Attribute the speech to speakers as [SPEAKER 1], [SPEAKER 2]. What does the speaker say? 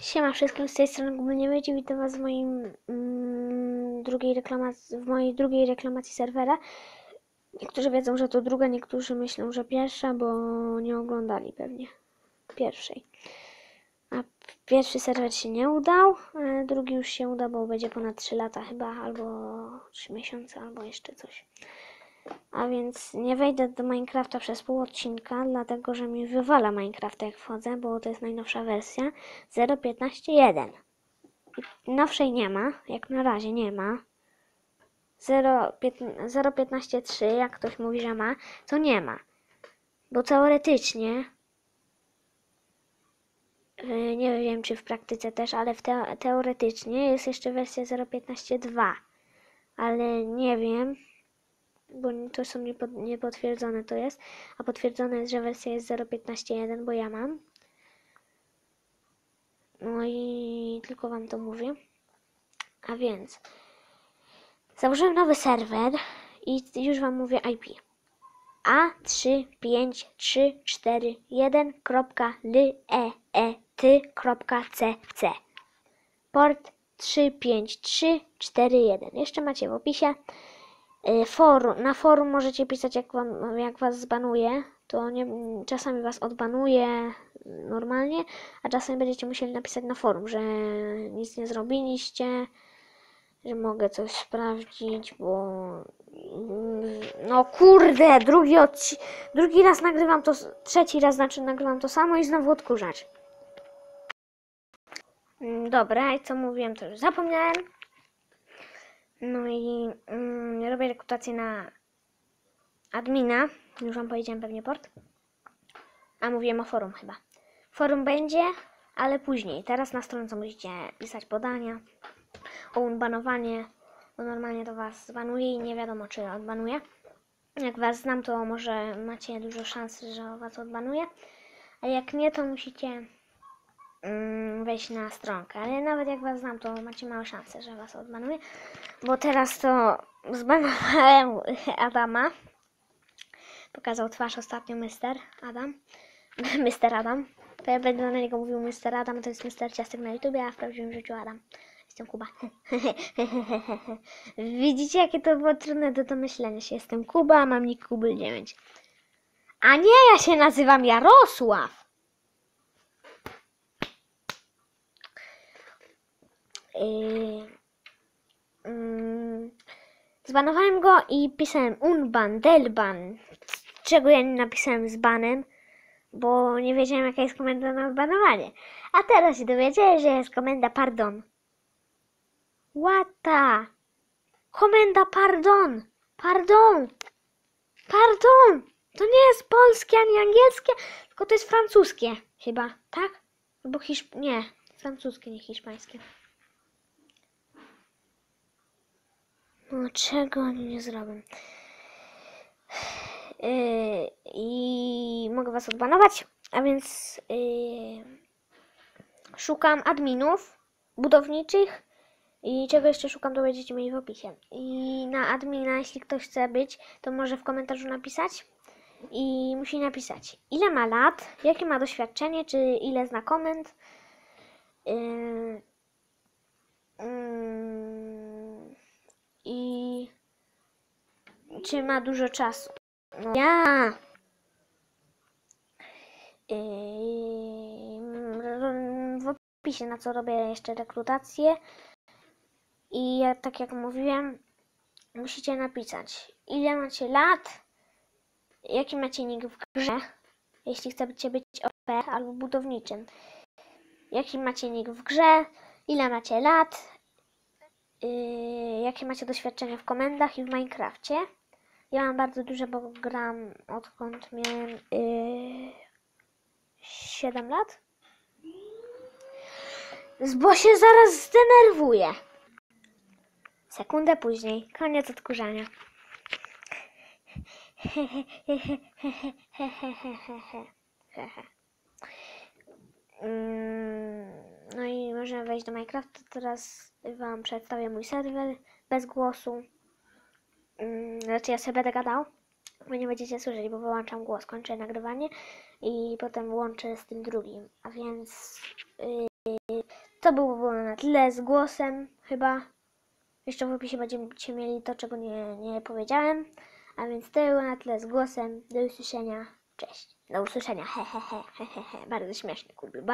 [SPEAKER 1] Siema wszystkim, z tej strony Gumy Wiecie, witam was w moim mm, drugiej reklamacji, w mojej drugiej reklamacji serwera. Niektórzy wiedzą, że to druga, niektórzy myślą, że pierwsza, bo nie oglądali pewnie pierwszej. A pierwszy serwer się nie udał, drugi już się uda, bo będzie ponad 3 lata chyba, albo 3 miesiące, albo jeszcze coś. A więc nie wejdę do Minecrafta przez pół odcinka, dlatego że mi wywala Minecrafta jak wchodzę, bo to jest najnowsza wersja 0.15.1. I Nowszej nie ma, jak na razie nie ma. 0.15 0.15.3, jak ktoś mówi, że ma, to nie ma. Bo teoretycznie, yy, nie wiem czy w praktyce też, ale w teo- teoretycznie jest jeszcze wersja 0.15.2. Ale nie wiem, bo to są niepotwierdzone to jest, a potwierdzone jest, że wersja jest 0.15.1, bo ja mam. No i tylko wam to mówię. A więc założyłem nowy serwer i już wam mówię IP. A35341.lety.cc Port 35341. Jeszcze macie w opisie. Y, Forum, na forum możecie pisać jak, wam, jak was zbanuje, to nie, czasami was odbanuje normalnie, a czasami będziecie musieli napisać na forum, że nic nie zrobiliście, że mogę coś sprawdzić, bo no kurde, drugi, odci- drugi raz nagrywam to, trzeci raz znaczy nagrywam to samo i znowu odkurzacz. Mm, Dobra, i co mówiłem, to już zapomniałem. No i mm, robię rekrutację na admina. Już wam powiedziałem pewnie port. A mówiłem o forum chyba. Forum będzie, ale później. Teraz na stronce musicie pisać podania o unbanowanie, bo normalnie to was zbanuje i nie wiadomo czy odbanuje. Jak was znam, to może macie dużo szans, że was odbanuje. A jak nie, to musicie wejść na stronkę. Ale nawet jak was znam, to macie małe szanse, że was odbanuje. Bo teraz to zbanowałem Adama. Pokazał twarz ostatnio Mister Adam. Mister Adam. To ja będę na niego mówił Mister Adam, to jest Mister Ciastek na YouTubie, a w prawdziwym życiu Adam. Jestem Kuba. Widzicie, jakie to było trudne do domyślenia się. Jestem Kuba, mam nick Kuby 9. A nie, ja się nazywam Jarosław. Yy, mm, zbanowałem go i pisałem unban, delban, czego ja nie napisałem z banem, bo nie wiedziałem jaka jest komenda na odbanowanie. A teraz się dowiedziałem, że jest komenda pardon. Łata! Komenda pardon! Pardon! Pardon! To nie jest polskie ani angielskie, tylko to jest francuskie chyba, tak? Albo hiszp... nie, francuskie, nie hiszpańskie. No czego nie zrobią? Yy, I mogę was odbanować, a więc yy, szukam adminów budowniczych i czego jeszcze szukam, to będziecie mieli w opisie. I na admina, jeśli ktoś chce być, to może w komentarzu napisać. I musi napisać, ile ma lat, jakie ma doświadczenie, czy ile zna komend. Yy, mm, I czy ma dużo czasu. No. Ja. Yy, w opisie na co robię jeszcze rekrutację. I ja, tak jak mówiłem, musicie napisać, ile macie lat, jaki macie nick w grze, jeśli chcecie być OP albo budowniczym. Jaki macie nick w grze, ile macie lat, yy, jakie macie doświadczenie w komendach i w Minecrafcie. Ja mam bardzo duże, bo gram odkąd miałem yy, 7 lat. Bo się zaraz zdenerwuję. Sekundę później, koniec odkurzania. Mm, No i możemy wejść do Minecrafta. Teraz Wam przedstawię mój serwer bez głosu. Mm, Znaczy ja sobie będę gadał, bo nie będziecie słyszeć, bo wyłączam głos, kończę nagrywanie i potem łączę z tym drugim. A więc y, to było na tyle z głosem chyba. Jeszcze w opisie będziecie mieli to, czego nie, nie powiedziałem. A więc to było na tyle z głosem. Do usłyszenia. Cześć. Do usłyszenia. He, he, he, he, he. Bardzo śmieszny, kubry. Bardzo.